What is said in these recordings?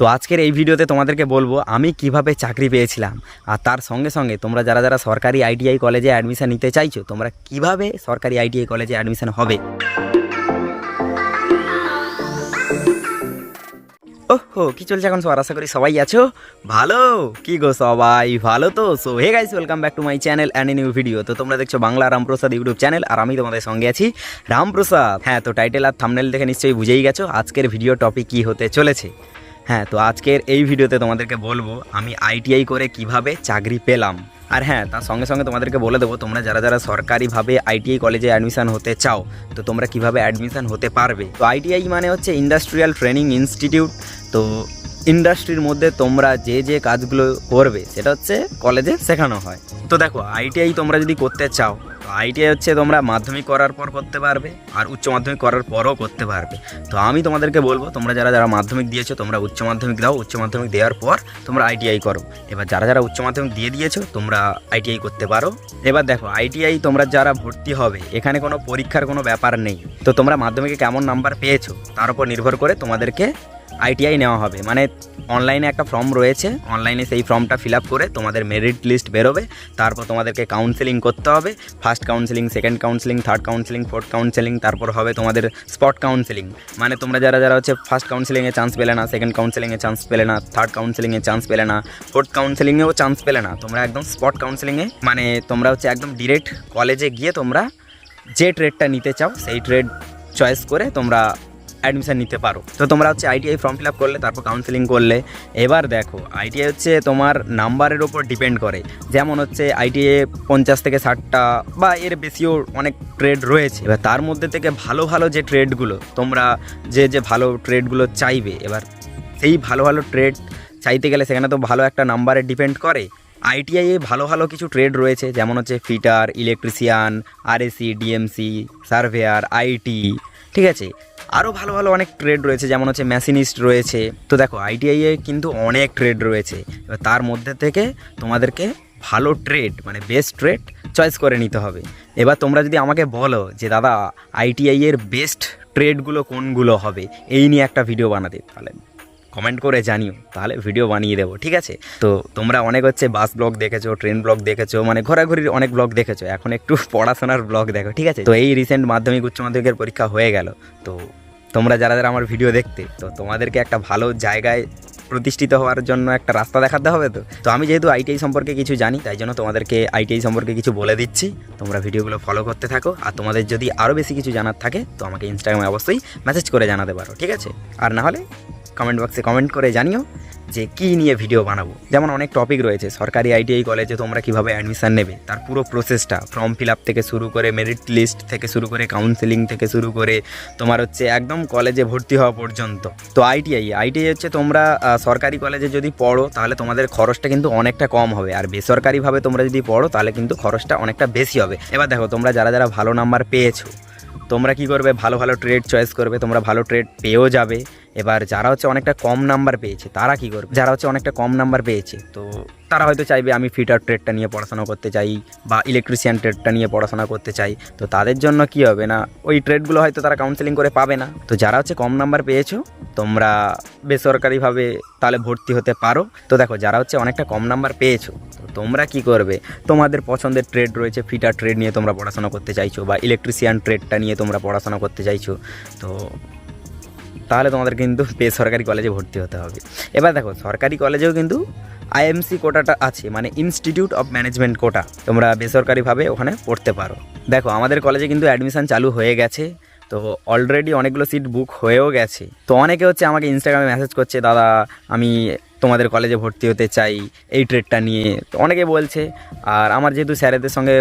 তো আজকের এই ভিডিওতে তোমাদেরকে বলব, আমি কীভাবে চাকরি পেয়েছিলাম? আর তার সঙ্গে সঙ্গে তোমরা যারা যারা সরকারি আইটিআই কলেজে অ্যাডমিশন নিতে চাইছো, তোমরা কীভাবে সরকারি আইটিআই কলেজে অ্যাডমিশন হবে? ওহো, কি চলছে এখন সবার? আশা করি সবাই আছো। ভালো? কি গো সবাই? ভালো তো? So hey guys welcome back to my channel and new video তো তোমরা দেখছ বাংলা রামপ্রসাদ ইউটিউব চ্যানেল আর আমি তোমাদের সঙ্গে আছি রামপ্রসাদ। হ্যাঁ তো টাইটেল আর থামনেল দেখে নিশ্চয়ই বুঝেই গেছো আজকের ভিডিও টপিক কি হতে চলেছে। হ্যাঁ তো আজকের এই ভিডিওতে তোমাদেরকে বলব, আমি আইটিআই করে কীভাবে চাকরি পেলাম। আর হ্যাঁ তার সঙ্গে সঙ্গে তোমাদেরকে বলে দেবো, তোমরা যারা যারা সরকারিভাবে আইটিআই কলেজে অ্যাডমিশান হতে চাও, তো তোমরা কীভাবে অ্যাডমিশান হতে পারবে? তো আইটিআই মানে হচ্ছে ইন্ডাস্ট্রিয়াল ট্রেনিং ইনস্টিটিউট তো ইন্ডাস্ট্রির মধ্যে তোমরা যে যে কাজগুলো করবে, সেটা হচ্ছে কলেজে শেখানো হয়। তো দেখো, আইটিআই তোমরা যদি করতে চাও তো আইটিআই হচ্ছে তোমরা মাধ্যমিক করার পর করতে পারবে আর উচ্চ মাধ্যমিক করার পরও করতে পারবে। তো আমি তোমাদেরকে বলব, তোমরা যারা যারা মাধ্যমিক দিয়েছ, তোমরা উচ্চ মাধ্যমিক দাও। উচ্চ মাধ্যমিক দেওয়ার পর তোমরা আইটিআই করো। এবার যারা যারা উচ্চ মাধ্যমিক দিয়ে দিয়েছ, তোমরা আইটিআই করতে পারো। এবার দেখো আইটিআই তোমরা যারা ভর্তি হবে, এখানে কোনো পরীক্ষার কোনো ব্যাপার নেই। তো তোমরা মাধ্যমিকে কেমন নাম্বার পেয়েছ, তার উপর নির্ভর করে তোমাদেরকে আইটিআই নেওয়া হবে। মানে অনলাইনে একটা ফর্ম রয়েছে। অনলাইনে সেই ফর্মটা ফিল করে তোমাদের মেরিট লিস্ট বেরোবে। তারপর তোমাদেরকে কাউন্সেলিং করতে হবে। First counselling second counselling third counselling fourth counselling তারপর হবে তোমাদের স্পট কাউন্সেলিং মানে তোমরা যারা যারা হচ্ছে ফার্স্ট কাউন্সেলিংয়ে চান্স পেলে না সেকেন্ড কাউন্সেলিংয়ে চান্স পেলে না থার্ড কাউন্সেলিংয়ে চান্স পেলে না ফোর্থ কাউন্সেলিংয়েও চান্স পেলে না, তোমরা একদম স্পট কাউন্সেলিংয়ে মানে তোমরা হচ্ছে একদম ডিরেক্ট কলেজে গিয়ে তোমরা যে ট্রেডটা নিতে চাও, সেই ট্রেড চয়েস করে তোমরা অ্যাডমিশন নিতে পারো। তো তোমরা হচ্ছে আইটিআই ফর্ম ফিল আপ করলে, তারপর কাউন্সেলিং করলে। এবার দেখো আইটিআই হচ্ছে তোমার নাম্বারের ওপর ডিপেন্ড করে। যেমন হচ্ছে আইটিআই পঞ্চাশ থেকে ষাটটা বা এর বেশিও অনেক ট্রেড রয়েছে। এবার তার মধ্যে থেকে ভালো ভালো যে ট্রেডগুলো তোমরা যে যে ভালো ট্রেডগুলো চাইবে, এবার সেই ভালো ভালো ট্রেড চাইতে গেলে সেখানে তো ভালো একটা নাম্বারে ডিপেন্ড করে। আইটিআইয়ে ভালো ভালো কিছু ট্রেড রয়েছে, যেমন হচ্ছে fitter electrician RAC DMC surveyor IT ঠিক আছে? আরও ভালো ভালো অনেক ট্রেড রয়েছে, যেমন হচ্ছে মেশিনিস্ট রয়েছে। তো দেখো আইটিআইয়ে কিন্তু অনেক ট্রেড রয়েছে। এবার তার মধ্যে থেকে তোমাদেরকে ভালো ট্রেড মানে বেস্ট ট্রেড চয়েস করে নিতে হবে। এবার তোমরা যদি আমাকে বলো যে, দাদা আইটিআইয়ের বেস্ট ট্রেডগুলো কোনগুলো হবে? এই নিয়ে একটা ভিডিও বানাতে, তাহলে। কমেন্ট করে জানিও, তাহলে ভিডিও বানিয়ে দেবো, ঠিক আছে? তো তোমরা অনেক হচ্ছে বাস ব্লগ দেখেছ ট্রেন ব্লগ দেখেছ মানে ঘোরাঘুরির অনেক ব্লগ দেখেছ, এখন একটু পড়াশোনার ব্লগ দেখো, ঠিক আছে? তো এই রিসেন্ট মাধ্যমিক, উচ্চ মাধ্যমিকের পরীক্ষা হয়ে গেল, তো তোমরা যারা যারা আমার ভিডিও দেখতে, তো তোমাদেরকে একটা ভালো জায়গায় প্রতিষ্ঠিত হওয়ার জন্য একটা রাস্তা দেখাতে হবে তো? তো আমি যেহেতু আইটিআই সম্পর্কে কিছু জানি, তাই জন্য তোমাদেরকে আইটিআই সম্পর্কে কিছু বলে দিচ্ছি। তোমরা ভিডিওগুলো ফলো করতে থাকো, আর তোমাদের যদি আরও বেশি কিছু জানার থাকে, তো আমাকে ইনস্টাগ্রামে অবশ্যই মেসেজ করে জানাতে পারো, ঠিক আছে? আর না হলে কমেন্ট বক্সে কমেন্ট করে জানিও যে কী নিয়ে ভিডিও বানাবো। যেমন অনেক টপিক রয়েছে, সরকারি আইটিআই কলেজে তোমরা কীভাবে অ্যাডমিশান নেবে, তার পুরো প্রসেসটা ফর্ম ফিল আপ থেকে শুরু করে মেরিট লিস্ট থেকে শুরু করে কাউন্সেলিং থেকে শুরু করে, তোমার হচ্ছে একদম কলেজে ভর্তি হওয়া পর্যন্ত। তো আইটিআই আইটিআই হচ্ছে তোমরা সরকারি কলেজে যদি পড়ো, তাহলে তোমাদের খরচটা কিন্তু অনেকটা কম হবে। আর বেসরকারিভাবে তোমরা যদি পড়ো, তাহলে কিন্তু খরচটা অনেকটা বেশি হবে। এবার দেখো, তোমরা যারা যারা ভালো নাম্বার পেয়েছ তোমরা কি করবে? ভালো ভালো ট্রেড চয়েস করবে, তোমরা ভালো ট্রেড পেয়েও যাবে। এবার যারা হচ্ছে অনেকটা কম নাম্বার পেয়েছে, তারা কি করবে? যারা হচ্ছে অনেকটা কম নাম্বার পেয়েছে, তো তারা হয়তো চাইবে আমি ফিটার ট্রেডটা নিয়ে পড়াশোনা করতে চাই বা ইলেকট্রিশিয়ান ট্রেডটা নিয়ে পড়াশোনা করতে চাই। তো তাদের জন্য কি হবে না? ওই ট্রেডগুলো হয়তো তারা কাউন্সেলিং করে পাবে না। তো যারা হচ্ছে কম নাম্বার পেয়েছ, তোমরা বেসরকারিভাবে তাহলে ভর্তি হতে পারো। তো দেখো, যারা হচ্ছে অনেকটা কম নাম্বার পেয়েছ তোমরা কি করবে? তোমাদের পছন্দের ট্রেড রয়েছে ফিটার ট্রেড নিয়ে তোমরা পড়াশোনা করতে চাইছো বা ইলেকট্রিশিয়ান ট্রেডটা নিয়ে তোমরা পড়াশোনা করতে চাইছো, তো তাহলে তোমাদের কিন্তু বেসরকারি কলেজে ভর্তি হতে হবে। এবার দেখো, সরকারি কলেজেও কিন্তু আইএমসি কোটাটা আছে মানে ইনস্টিটিউট অফ ম্যানেজমেন্ট কোটা, তোমরা বেসরকারিভাবে ওখানে পড়তে পারো। দেখো, আমাদের কলেজে কিন্তু অ্যাডমিশান চালু হয়ে গেছে। তো অলরেডি অনেকগুলো সিট বুক হয়েও গেছে। তো অনেকে হচ্ছে আমাকে ইনস্টাগ্রামে মেসেজ করছে, দাদা, আমি তোমাদের কলেজে ভর্তি হতে চাই, এই ট্রেডটা নিয়ে। তো অনেকে বলছে, আর আমার যেহেতু স্যারেদের সঙ্গে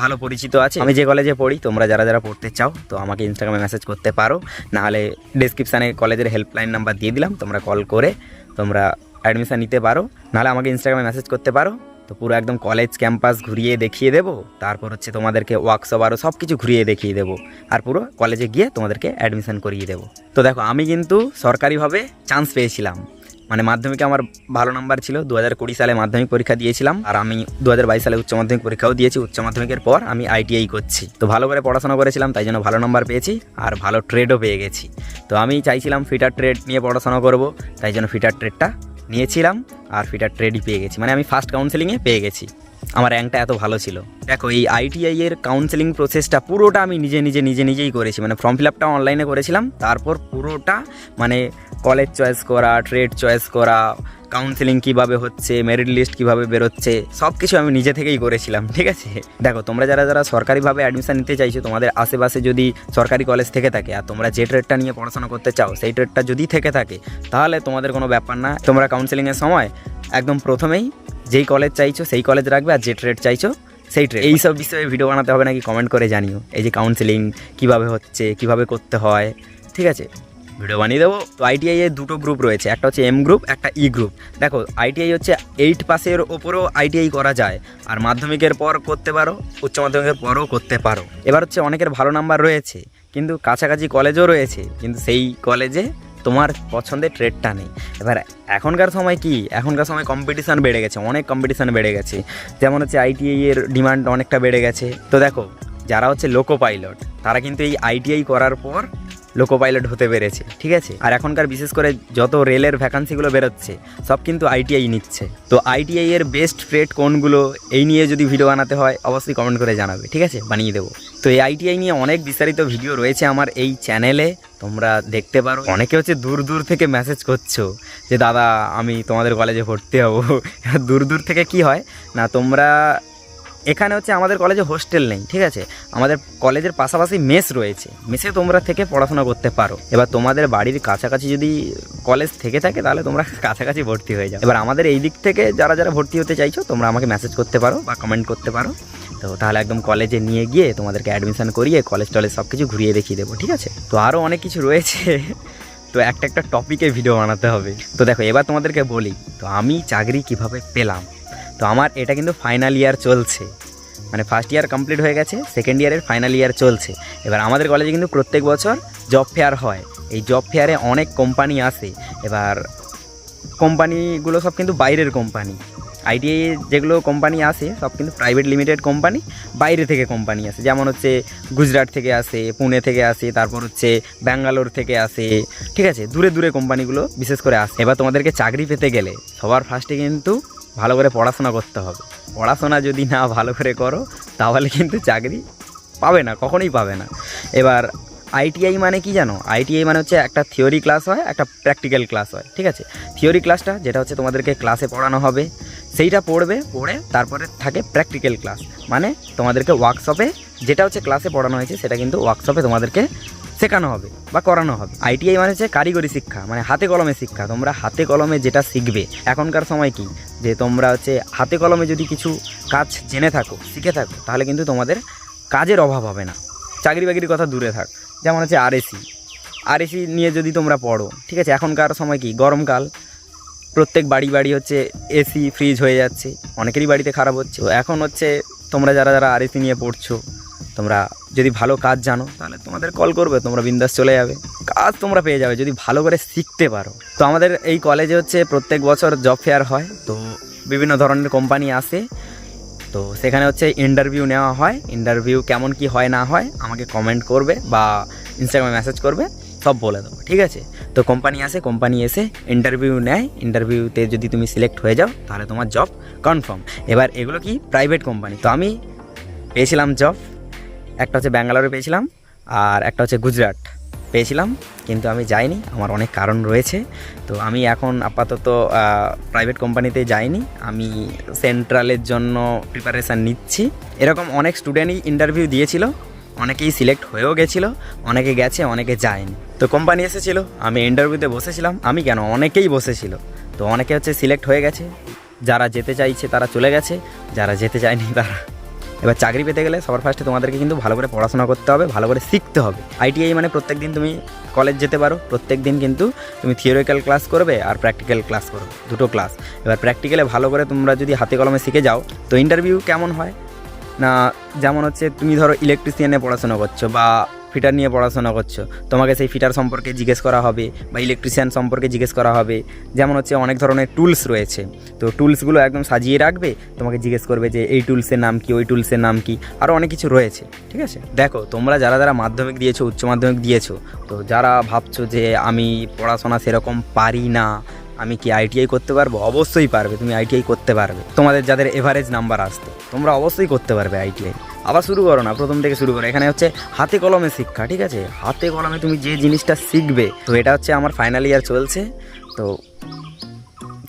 ভালো পরিচিত আছে, আমি যে কলেজে পড়ি, তোমরা যারা যারা পড়তে চাও, তো আমাকে ইনস্টাগ্রামে মেসেজ করতে পারো। নাহলে ডিসক্রিপশানে কলেজের হেল্পলাইন নাম্বার দিয়ে দিলাম, তোমরা কল করে তোমরা অ্যাডমিশান নিতে পারো। নাহলে আমাকে ইনস্টাগ্রামে মেসেজ করতে পারো। তো পুরো একদম কলেজ ক্যাম্পাস ঘুরিয়ে দেখিয়ে দেবো, তারপর হচ্ছে তোমাদেরকে ওয়ার্কশপ আরও সব কিছু ঘুরিয়ে দেখিয়ে দেবো, আর পুরো কলেজে গিয়ে তোমাদেরকে অ্যাডমিশন করিয়ে দেবো। তো দেখো, আমি কিন্তু সরকারিভাবে চান্স পেয়েছিলাম। মানে মাধ্যমিকে আমার ভালো নাম্বার ছিল দু কুড়ি সালে মাধ্যমিক পরীক্ষা দিয়েছিলাম, আর আমি দু হাজার বাইশ সালে উচ্চ মাধ্যমিক পরীক্ষাও দিয়েছি, উচ্চ মাধ্যমিকের পর আমি আইটিআই করছি। তো ভালো করে পড়াশোনা করেছিলাম, তাই জন্য ভালো নাম্বার পেয়েছি, আর ভালো ট্রেডও পেয়ে গেছি। তো আমি চাইছিলাম ফিটার ট্রেড নিয়ে পড়াশোনা করব, তাই জন্য ফিটার ট্রেডটা নিয়েছিলাম আর ফিটার ট্রেডই পেয়ে গেছি। মানে আমি ফার্স্ট কাউন্সেলিংয়ে পেয়ে গেছি। আমার র্যাঙ্কটা এত ভালো ছিল। দেখো, এই আইটিআই এর কাউন্সেলিং প্রসেসটা পুরোটা আমি নিজে নিজে নিজে, নিজেই করেছি। মানে ফর্ম ফিল আপটা অনলাইনে করেছিলাম। তারপর পুরোটা মানে কলেজ চয়েস করা ট্রেড চয়েস করা কাউন্সেলিং কীভাবে হচ্ছে মেরিট লিস্ট কীভাবে বেরোচ্ছে সব কিছু আমি নিজে থেকেই করেছিলাম, ঠিক আছে? দেখো, তোমরা যারা যারা সরকারিভাবে অ্যাডমিশন নিতে চাইছো, তোমাদের আশেপাশে যদি সরকারি কলেজ থেকে থাকে, আর তোমরা যে ট্রেডটা নিয়ে পড়াশোনা করতে চাও, সেই ট্রেডটা যদি থেকে থাকে, তাহলে তোমাদের কোনো ব্যাপার না। তোমরা কাউন্সেলিংয়ের সময় একদম প্রথমেই যেই কলেজ চাইছো সেই কলেজ রাখবে আর যে ট্রেড চাইছো সেই ট্রেড এই সব বিষয়ে ভিডিও বানাতে হবে নাকি? কমেন্ট করে জানিও। এই যে কাউন্সেলিং কীভাবে হচ্ছে কীভাবে করতে হয় ঠিক আছে? ভিডিও বানিয়ে দেবো। তো আইটিআই এর দুটো গ্রুপ রয়েছে। একটা হচ্ছে এম গ্রুপ একটা ই গ্রুপ দেখো আইটিআই হচ্ছে এইট পাসের ওপরেও আইটিআই করা যায়। আর মাধ্যমিকের পর করতে পারো উচ্চ মাধ্যমিকের পরও করতে পারো। এবার হচ্ছে অনেকের ভালো নাম্বার রয়েছে কিন্তু কাছাকাছি কলেজও রয়েছে কিন্তু সেই কলেজে তোমার পছন্দের ট্রেডটা নেই। এবার এখনকার সময় কি? এখনকার সময় কম্পিটিশান বেড়ে গেছে, অনেক কম্পিটিশান বেড়ে গেছে। যেমন হচ্ছে আইটিআই এর ডিমান্ড অনেকটা বেড়ে গেছে। তো দেখো, যারা হচ্ছে লোকো পাইলট তারা কিন্তু এই আইটিআই করার পর লোকো পাইলট হতে পেরেছে, ঠিক আছে? আর এখনকার বিশেষ করে যত রেলের ভ্যাকান্সিগুলো বেরোচ্ছে, সব কিন্তু আইটিআই নিচ্ছে। তো আইটিআই এর বেস্ট ট্রেড কোনগুলো, এই নিয়ে যদি ভিডিও বানাতে হয়, অবশ্যই কমেন্ট করে জানাবে, ঠিক আছে? বানিয়ে দেবো। তো এই আইটিআই নিয়ে অনেক বিস্তারিত ভিডিও রয়েছে আমার এই চ্যানেলে তোমরা দেখতে পারো। অনেকে হচ্ছে দূর দূর থেকে মেসেজ করছ যে, দাদা, আমি তোমাদের কলেজে ভর্তি হব। দূর দূর থেকে কি হয়? না, তোমরা এখানে হচ্ছে আমাদের কলেজে হোস্টেল নেই, ঠিক আছে? আমাদের কলেজের পাশাপাশি মেস রয়েছে। মেসে তোমরা থেকে পড়াশোনা করতে পারো। এবার তোমাদের বাড়ির কাছাকাছি যদি কলেজ থেকে থাকে, তাহলে তোমরা কাছাকাছি ভর্তি হয়ে যাও এবার আমাদের এই দিক থেকে যারা যারা ভর্তি হতে চাইছো, তোমরা আমাকে মেসেজ করতে পারো বা কমেন্ট করতে পারো। তো তাহলে একদম কলেজে নিয়ে গিয়ে তোমাদেরকে অ্যাডমিশন করিয়ে কলেজ টলেজ সব কিছু ঘুরিয়ে দেখিয়ে দেবো, ঠিক আছে? তো আরও অনেক কিছু রয়েছে। তো একটা একটা টপিকে ভিডিও বানাতে হবে। তো দেখো, এবার তোমাদেরকে বলি, তো আমি চাকরি কীভাবে পেলাম? তো আমার এটা কিন্তু ফাইনাল ইয়ার চলছে। মানে ফার্স্ট ইয়ার কমপ্লিট হয়ে গেছে সেকেন্ড ইয়ারের ফাইনাল ইয়ার চলছে। এবার আমাদের কলেজে কিন্তু প্রত্যেক বছর জব ফেয়ার হয়। এই জব ফেয়ারে অনেক কোম্পানি আসে। এবার কোম্পানিগুলো সব কিন্তু বাইরের কোম্পানি আইটিআই যেগুলো কোম্পানি আসে, সব কিন্তু প্রাইভেট লিমিটেড কোম্পানি বাইরে থেকে কোম্পানি আসে। যেমন হচ্ছে গুজরাট থেকে আসে, পুনে থেকে আসে, তারপর হচ্ছে ব্যাঙ্গালোর থেকে আসে, ঠিক আছে? দূরে দূরে কোম্পানিগুলো বিশেষ করে আসে। এবার তোমাদেরকে চাকরি পেতে গেলে সবার ফার্স্টে কিন্তু ভালো করে পড়াশোনা করতে হবে। পড়াশোনা যদি না ভালো করে করো, তাহলে কিন্তু চাকরি পাবে না, কখনোই পাবে না। এবার আইটিআই মানে কি জানো? আইটিআই মানে হচ্ছে একটা থিওরি ক্লাস হয়, একটা প্র্যাকটিক্যাল ক্লাস হয়, ঠিক আছে? থিওরি ক্লাসটা যেটা হচ্ছে তোমাদেরকে ক্লাসে পড়ানো হবে, সেইটা পড়বে, পড়ে তারপরে থাকে প্র্যাকটিক্যাল ক্লাস মানে তোমাদেরকে ওয়ার্কশপে যেটা হচ্ছে ক্লাসে পড়ানো হয়েছে, সেটা কিন্তু ওয়ার্কশপে তোমাদেরকে শেখানো হবে বা করানো হবে। আইটিআই মানে হচ্ছে কারিগরি শিক্ষা মানে হাতে কলমে শিক্ষা। তোমরা হাতে কলমে যেটা শিখবে, এখনকার সময় কি? যে তোমরা হচ্ছে হাতে কলমে যদি কিছু কাজ জেনে থাকো, শিখে থাকো, তাহলে কিন্তু তোমাদের কাজের অভাব হবে না। চাকরি বাকরির কথা দূরে থাক। যেমন হচ্ছে আরএসি আরএসি নিয়ে যদি তোমরা পড়ো, ঠিক আছে? এখনকার সময় কি? গরমকাল। প্রত্যেক বাড়ি বাড়ি হচ্ছে এসি ফ্রিজ হয়ে যাচ্ছে। অনেকেরই বাড়িতে খারাপ হচ্ছে। এখন হচ্ছে তোমরা যারা যারা আরএসি নিয়ে পড়ছো, তোমরা যদি ভালো কাজ জানো, তাহলে তোমাদের কল করবে, তোমরা বিন্দাস চলে যাবে। কাজ তোমরা পেয়ে যাবে, যদি ভালো করে শিখতে পারো। তো আমাদের এই কলেজে হচ্ছে প্রত্যেক বছর জব ফেয়ার হয়, তো বিভিন্ন ধরনের কোম্পানি আসে। তো সেখানে হচ্ছে ইন্টারভিউ নেওয়া হয় ইন্টারভিউ কেমন কি হয় না হয়, আমাকে কমেন্ট করবে বা ইনস্টাগ্রামে মেসেজ করবে, সব বলে দেবো, ঠিক আছে? তো কোম্পানি আসে কোম্পানি এসে ইন্টারভিউ নেয় ইন্টারভিউতে যদি তুমি সিলেক্ট হয়ে যাও, তাহলে তোমার জব কনফার্ম এবার এগুলো কি প্রাইভেট কোম্পানি তো আমি পেয়েছিলাম জব একটা হচ্ছে ব্যাঙ্গালোরে পেয়েছিলাম আর একটা হচ্ছে গুজরাট পেয়েছিলাম, কিন্তু আমি যাইনি, আমার অনেক কারণ রয়েছে। তো আমি এখন আপাতত প্রাইভেট কোম্পানিতে যাইনি, আমি সেন্ট্রালের জন্য প্রিপারেশান নিচ্ছি। এরকম অনেক স্টুডেন্টই ইন্টারভিউ দিয়েছিল, অনেকেই সিলেক্ট হয়েও গেছিল, অনেকে গেছে, অনেকে যায়নি। তো কোম্পানি এসেছিল, আমি ইন্টারভিউতে বসেছিলাম, আমি কেন? অনেকেই বসেছিল। তো অনেকে হচ্ছে সিলেক্ট হয়ে গেছে, যারা যেতে চাইছে তারা চলে গেছে, যারা যেতে চায়নি তারা এবার চাকরি পেতে গেলে সবার ফার্স্টে তোমাদেরকে কিন্তু ভালো করে পড়াশোনা করতে হবে, ভালো করে শিখতে হবে। আইটিআই মানে প্রত্যেক দিন তুমি কলেজ যেতে পারো প্রত্যেক দিন কিন্তু তুমি থিওরিক্যাল ক্লাস করবে আর প্র্যাকটিক্যাল ক্লাস করবে, দুটো ক্লাস এবার প্র্যাকটিক্যালে ভালো করে তোমরা যদি হাতে কলমে শিখে যাও, তো ইন্টারভিউ কেমন হয়? না, যেমন হচ্ছে তুমি ধরো ইলেকট্রিশিয়ানে পড়াশোনা করছ বা ফিটার নিয়ে পড়াশোনা করছ। তোমাকে সেই ফিটার সম্পর্কে জিজ্ঞেস করা হবে বা ইলেকট্রিশিয়ান সম্পর্কে জিজ্ঞেস করা হবে। যেমন হচ্ছে অনেক ধরনের টুলস রয়েছে। তো টুলসগুলো একদম সাজিয়ে রাখবে, তোমাকে জিজ্ঞেস করবে যে এই টুলসের নাম কি, ওই টুলসের নাম কি আরও অনেক কিছু রয়েছে, ঠিক আছে? দেখো, তোমরা যারা যারা মাধ্যমিক দিয়েছ, উচ্চ মাধ্যমিক দিয়েছ, তো যারা ভাবছ যে আমি পড়াশোনা সেরকম পারি না আমি কি আইটিআই করতে পারব? অবশ্যই পারবে, তুমি আইটিআই করতে পারবে। তোমাদের যাদের এভারেজ নাম্বার আসতো তোমরা অবশ্যই করতে পারবে আইটিআই আবার শুরু করো না, প্রথম থেকে শুরু করো। এখানে হচ্ছে হাতে কলমে শিক্ষা, ঠিক আছে? হাতে কলমে তুমি যে জিনিসটা শিখবে, তো এটা হচ্ছে আমার ফাইনাল ইয়ার চলছে। তো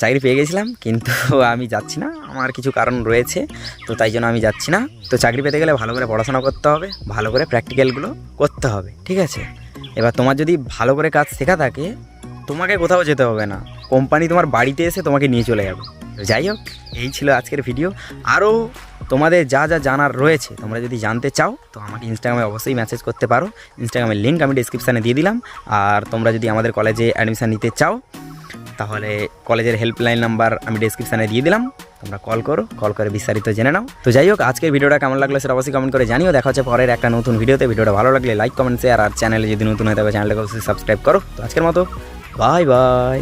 চাকরি পেয়ে গেছিলাম, কিন্তু আমি যাচ্ছি না, আমার কিছু কারণ রয়েছে, তো তাই জন্য আমি যাচ্ছি না। তো চাকরি পেতে গেলে ভালো করে পড়াশোনা করতে হবে, ভালো করে প্র্যাকটিক্যালগুলো করতে হবে, ঠিক আছে? এবার তোমার যদি ভালো করে কাজ শেখা থাকে, তোমাকে কোথাও যেতে হবে না। কোম্পানি তোমার বাড়িতে এসে তোমাকে নিয়ে চলে যাবে। যাই হোক, এই ছিল আজকের ভিডিও আরও তোমাদের যা যা জানার রয়েছে, তোমরা যদি জানতে চাও, তো আমাকে ইনস্টাগ্রামে অবশ্যই মেসেজ করতে পারো। ইনস্টাগ্রামের লিঙ্ক আমি ডিসক্রিপশানে দিয়ে দিলাম। আর তোমরা যদি আমাদের কলেজে অ্যাডমিশান নিতে চাও, তাহলে কলেজের হেল্পলাইন নাম্বার আমি ডিসক্রিপশানে দিয়ে দিলাম। তোমরা কল করো কল করে বিস্তারিত জেনে নাও। তো যাই হোক, আজকের ভিডিওটা কেমন লাগল সেটা অবশ্যই কমেন্ট করে জানিও। দেখা হচ্ছে পরের একটা নতুন ভিডিওতে। ভিডিওটা ভালো লাগলে লাইক কমেন্ট শেয়ার আর চ্যানেলে যদি নতুন হয়ে থাকে চ্যানেলটাকে অবশ্যই সাবস্ক্রাইব করো। তো আজকের মতো বাই বাই